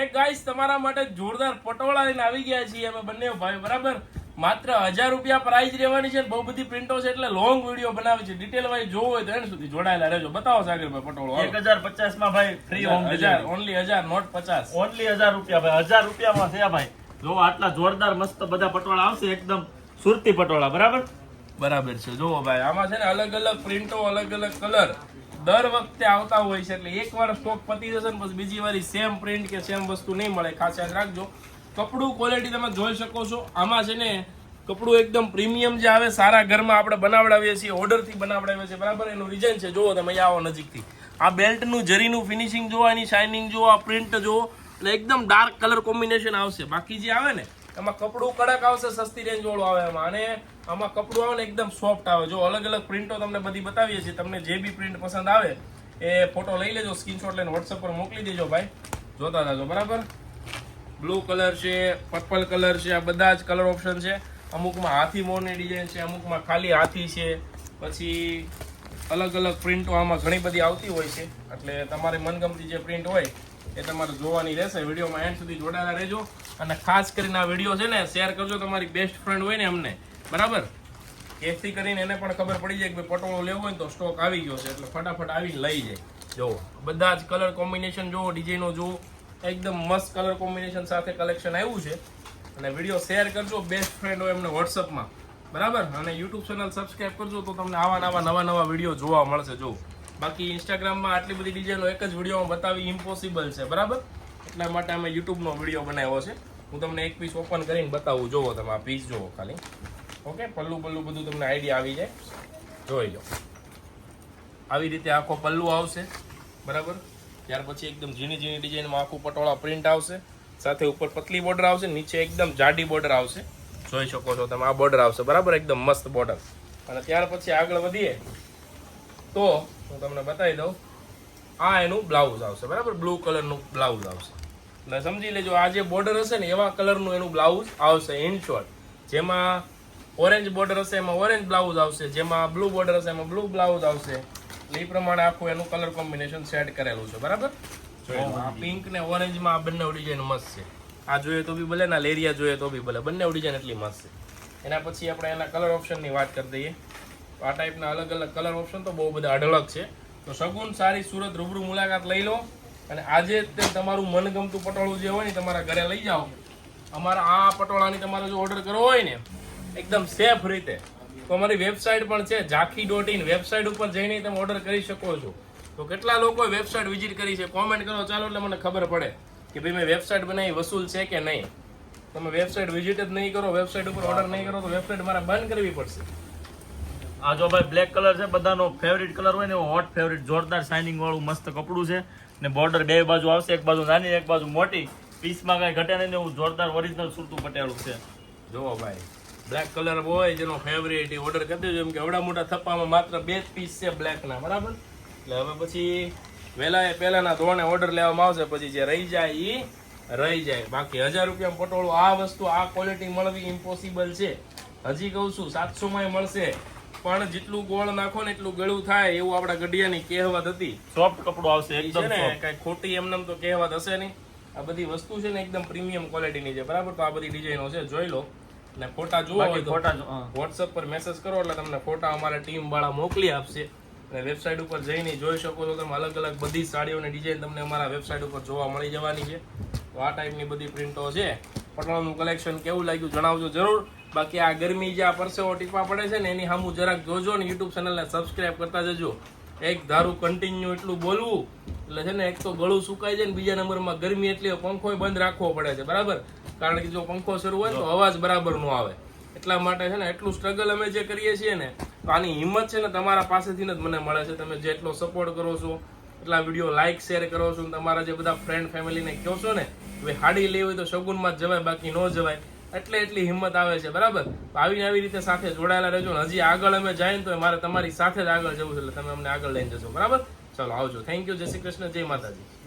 એ guys તમારા માટે જોરદાર પટોળા લઈને આવી ગયા છીએ અમે બંને ભાઈ બરાબર? માત્ર હજાર રૂપિયા પ્રાઇઝ રહેવાની છે બહુ બધી પ્રિન્ટો છે એટલે લોંગ વીડિયો બનાવે છે. ડિટેલ વાઇઝ જોવો હોય તો એન્ડ સુધી જોડાયેલા રહેજો. બતાવો સાગરભાઈ પટોળો એક હજાર પચાસમાં ભાઈ ફ્રી હોમ હજાર ઓનલી હજાર નોટ પચાસ. ઓનલી હજાર રૂપિયા ભાઈ. હજાર રૂપિયામાં થયા ભાઈ. જો આટલા જોરદાર મસ્ત બધા પટોળા આવશે એકદમ સુરતી પટોળા બરાબર? બરાબર છે. જુઓ ભાઈ આમાં છે ને અલગ અલગ પ્રિન્ટો અલગ અલગ કલર દર વખતે આવતા હોય છે એટલે એકવાર સ્ટોક પતી જશે ને પછી બીજી વાર સેમ પ્રિન્ટ કે સેમ વસ્તુ નહીં મળે. ખાસ યાદ રાખજો. કપડું ક્વોલિટી તમે જોઈ શકો છો. આમાં છે ને કપડું એકદમ પ્રીમિયમ જે આવે સારા ઘરમાં આપણે બનાવડાવીએ છીએ ઓર્ડરથી બનાવડાવીએ છીએ. બરાબર? એનું રિઝન છે. જુઓ તમે આવો નજીકથી. આ બેલ્ટનું જરીનું ફિનિશિંગ જુઓ એની શાઇનિંગ જુઓ, આ પ્રિન્ટ જુઓ. એટલે એકદમ ડાર્ક કલર કોમ્બિનેશન આવશે. બાકી જે આવે ને, એમાં કપડું કડક આવશે, સસ્તી રેન્જ વાળું આવે એમાં. અને આમાં કપડું આવે ને એકદમ સોફ્ટ આવે. જો અલગ અલગ પ્રિન્ટો તમને બધી બતાવીએ છીએ. તમને જે બી પ્રિન્ટ પસંદ આવે, એ ફોટો લઈ લેજો સ્ક્રીનશોટ લઈને વોટ્સઅપ પર મોકલી દેજો ભાઈ. જોતા જાજો, બરાબર? બ્લુ કલર છે પર્પલ કલર છે, આ બધા જ કલર ઓપ્શન છે. અમુકમાં હાથી મોરની ડિઝાઇન છે, અમુકમાં ખાલી હાથી છે. પછી અલગ અલગ પ્રિન્ટો આમાં ઘણી બધી આવતી હોય છે. એટલે તમારી મનગમતી જે પ્રિન્ટ હોય, એ તમારે જોવાની રહેશે. વિડીયોમાં એન્ડ સુધી જોડાયેલા રહેજો. અને ખાસ કરીને આ વીડિયો છે ને શેર કરજો. તમારી બેસ્ટ ફ્રેન્ડ હોય ને અમને. બરાબર? એથી કરીને એને પણ ખબર પડી જાય કે પટોળો લેવો હોય તો સ્ટોક આવી ગયો છે, એટલે ફટાફટ આવીને લઈ જાય. જુઓ બધા જ કલર કોમ્બિનેશન જુઓ ડિઝાઇનો જુઓ, એકદમ મસ્ત કલર કોમ્બિનેશન સાથે કલેક્શન આવ્યું છે. અને વીડિયો શેર કરજો બેસ્ટ ફ્રેન્ડ હોય એમને વોટ્સઅપમાં બરાબર? અને યુટ્યુબ ચેનલ સબસ્ક્રાઇબ કરજો તો તમને આવા નવા નવા નવા વીડિયો જોવા મળશે જો બાકી ઇન્સ્ટાગ્રામમાં આટલી બધી ડિઝાઇનો એક જ વિડીયોમાં બતાવી ઇમ્પોસિબલ છે, બરાબર? એટલા માટે અમે યુટ્યુબનો વીડિયો બનાવ્યો છે. હું તમને એક પીસ ઓપન કરીને બતાવું. જોવો તમે આ પીસ જોવો ખાલી. ઓકે, પલ્લું પલ્લું બધું તમને આઈડિયા આવી જાય. જોઈ લો. આવી રીતે આખો પલ્લું આવશે. બરાબર? ત્યાર પછી એકદમ ઝીણી ઝીણી ડિઝાઇનમાં આખું પટોળા પ્રિન્ટ આવશે. સાથે ઉપર પતલી બોર્ડર આવશે, નીચે એકદમ જાડી બોર્ડર આવશે. જોઈ શકો છો તમે, આ બોર્ડર આવશે. બરાબર? એકદમ મસ્ત બોર્ડર અને ત્યાર પછી આગળ વધીએ, તો હું તમને બતાવી દઉં, આ એનું બ્લાઉઝ આવશે. બરાબર? બ્લુ કલરનું બ્લાઉઝ આવશે. એટલે સમજી લેજો, આ જે બોર્ડર હશે ને, એવા કલરનું એનું બ્લાઉઝ આવશે ઇન શોર્ટ જેમાં ઓરેન્જ બોર્ડર હશે એમાં ઓરેન્જ બ્લાઉઝ આવશે જેમાં બ્લુ બોર્ડર હશે એમાં બ્લુ બ્લાઉઝ આવશે. એટલે એ પ્રમાણે આખું એનું કલર કોમ્બિનેશન સેટ કરેલું છે બરાબર? આ પિંક ને ઓરેન્જમાં આ બંને ડિઝાઇન મસ્ત છે. આ જોઈએ તો બી ભલે ના લેરિયા જોઈએ તો બી ભલે બંને ડિઝાઇન એટલી મસ્ત છે. એના પછી આપણે એના કલર ઓપ્શનની વાત કરી દઈએ. આ ટાઈપના અલગ અલગ કલર ઓપ્શન તો બહુ બધા અઢળક છે. તો સગુન સારી સુરત રૂબરૂ મુલાકાત લઈ લો. અને આજે જ તે તમારું મનગમતું પટોળું જે હોય ને તમારા ઘરે લઈ જાઓ. અમારા આ પટોળાની તમારે જો ઓર્ડર કરવો હોય ને એકદમ સેફ રીતે. તો અમારી વેબસાઇટ પણ છે ઝાંખી ડોટ ઇન વેબસાઇટ ઉપર જઈને તમે ઓર્ડર કરી શકો છો. તો કેટલા લોકોએ વેબસાઇટ વિઝિટ કરી છે કોમેન્ટ કરો. ચાલો એટલે મને ખબર પડે કે ભાઈ મેં વેબસાઇટ બનાવી વસૂલ છે કે નહીં. તમે વેબસાઇટ વિઝિટ જ નહીં કરો વેબસાઇટ ઉપર ઓર્ડર નહીં કરો તો વેબસાઇટ મારે બંધ કરવી પડશે. આ જો ભાઈ બ્લેક કલર છે બધાનો ફેવરિટ કલર હોય ને એવો હોટ ફેવરિટ જોરદાર શાઇનિંગ વાળું મસ્ત કપડું છે. ને બોર્ડર બે બાજુ આવશે એક બાજુ નાની એક બાજુ મોટી. પીસમાં કાંઈ ઘટે નહીં ને એવું જોરદાર ઓરિજિનલ સુરતું પટેલું છે. જુઓ ભાઈ. બ્લેક કલર હોય જેનો ફેવરેટ એ ઓર્ડર કરી દેજો. એમ કે અવડા મોટા થપ્પામાં માત્ર બે જ પીસ છે બ્લેકના બરાબર? એટલે હવે પછી વહેલા એ પહેલાના ધોરણે ઓર્ડર લેવામાં આવશે પછી જે રહી જાય એ રહી જાય. બાકી હજાર રૂપિયામાં પટોળું આ વસ્તુ આ ક્વોલિટી મળવી ઇમ્પોસિબલ છે. હજી કહું છું સાતસોમાંય મળશે. પણ જેટલું ગોળ નાખો ને એટલું ગળું થાય એવું આપણા ગઢિયાની કહેવત હતી. સોફ્ટ કપડું આવશે એકદમ ને કાંઈ કઈ ખોટી એમનેમ તો કહેવત હશે નહીં. આ બધી વસ્તુ છે ને એકદમ પ્રીમિયમ ક્વોલિટીની છે બરાબર? તો આ બધી ડિઝાઇનો છે જોઈ લો. અને ફોટા જુઓ હોય તો વોટ્સઅપ પર મેસેજ કરો એટલે તમને ફોટા અમારા ટીમ વાળા મોકલી આપશે. અને વેબસાઇટ ઉપર જઈને જોઈ શકો છો તમે અલગ અલગ બધી સાડીઓની ડિઝાઇન તમને અમારા વેબસાઇટ ઉપર જોવા મળી જવાની છે. તો આ ટાઈપની બધી પ્રિન્ટો છે. પટણાનું કલેક્શન કેવું લાગ્યું જણાવજો જરૂર. બાકી આ ગરમી જે આ પરસેવો ટીપા પડે છે ને એની સામું જરાક જોજો ને યુટ્યુબ ચેનલને સબસ્ક્રાઇબ કરતા જજો. એક ધારું કન્ટિન્યુ એટલું બોલવું. એટલે છે ને એક તો ગળું સુકાઈ જાય ને બીજા નંબરમાં ગરમી એટલી પંખો પંખોય બંધ રાખવો પડે છે. બરાબર? કારણ કે જો પંખો શરૂ હોય તો અવાજ બરાબર નો આવે. એટલા માટે છે ને એટલું સ્ટ્રગલ અમે જે કરીએ છીએ ને, તો આની હિંમત છે ને તમારા પાસેથી જ મને મળે છે. તમે જે એટલો સપોર્ટ કરો છો, એટલા વીડિયો લાઈક શેર કરો છો તમારા જે બધા ફ્રેન્ડ ફેમિલીને કહો છો ને, હવે હાડી લેવી હોય તો શગુનમાં જ જવાય, બાકી ન જવાય. એટલે એટલી હિંમત આવે છે, બરાબર? આવીને આવી રીતે સાથે જોડાયેલા રહેજો ને, હજી આગળ અમે જઈએ તો મારે તમારી સાથે જ આગળ જવું છે, એટલે તમે અમને આગળ લઈને જશો, બરાબર? ચાલો, આવજો. થેન્ક યુ જય શ્રી કૃષ્ણ. જય માતાજી.